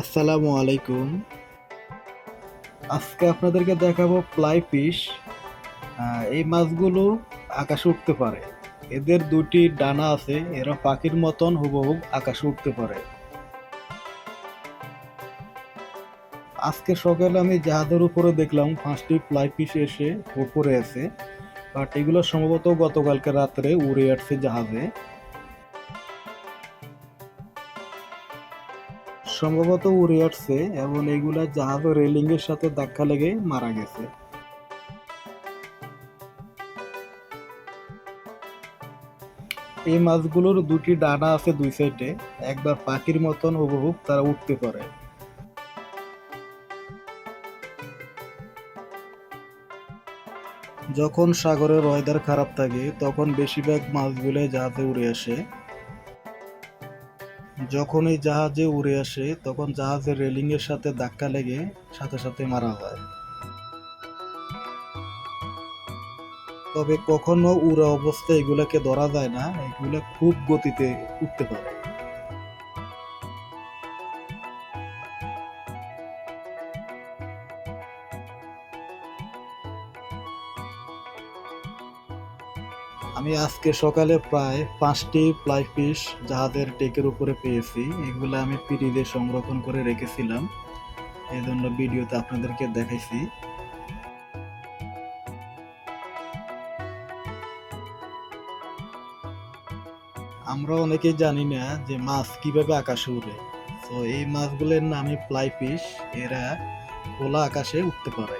আসসালামু আলাইকুম। আজকে আপনাদেরকে দেখাবো ফ্লাই ফিশ এই মাছগুলো আকাশে উঠতে পারে। এদের দুটি ডানা আছে, এরা পাখির মতন হুবহু আকাশে উঠতে পারে। আজকে সকালে আমি জাহাজের উপরে দেখলাম পাঁচটি ফ্লাই ফিশ এসে উপরে আছে, বাট এগুলো সম্ভবত গতকালকে রাত্রে উড়ে আসছে জাহাজে। সম্ভবত উড়ে আসছে এবং এগুলা জাহাজের রেলিং এর সাথে ধাক্কা লেগে মারা গেছে। এই মাছগুলোর দুটি ডানা আছে দুই সাইডে, একবার পাখির মতন হুবহুব তারা উঠতে পারে। যখন সাগরের ওয়েদার খারাপ থাকে, তখন বেশিরভাগ মাছগুলো জাহাজে উড়ে আসে। যখন এই জাহাজে উড়ে আসে, তখন জাহাজের রেলিং এর সাথে ধাক্কা লেগে সাথে সাথে মারা যায় তবে কখনো উড়া অবস্থায় এগুলাকে ধরা যায় না, এগুলা খুব গতিতে উঠতে পারে। আমি আজকে সকালে প্রায় পাঁচটি ফ্লাই ফিশ জাহাজের টেকের উপরে পেয়েছি। এগুলো আমি পিডিতে সংরক্ষণ করে রেখেছিলাম। এই জন্য ভিডিওতে আপনাদেরকে দেখাইছি। আমরা অনেকেই জানি না যে মাছ কীভাবে আকাশে উড়ে। তো এই মাছগুলোর নামই ফ্লাই ফিশ এরা খোলা আকাশে উঠতে পারে।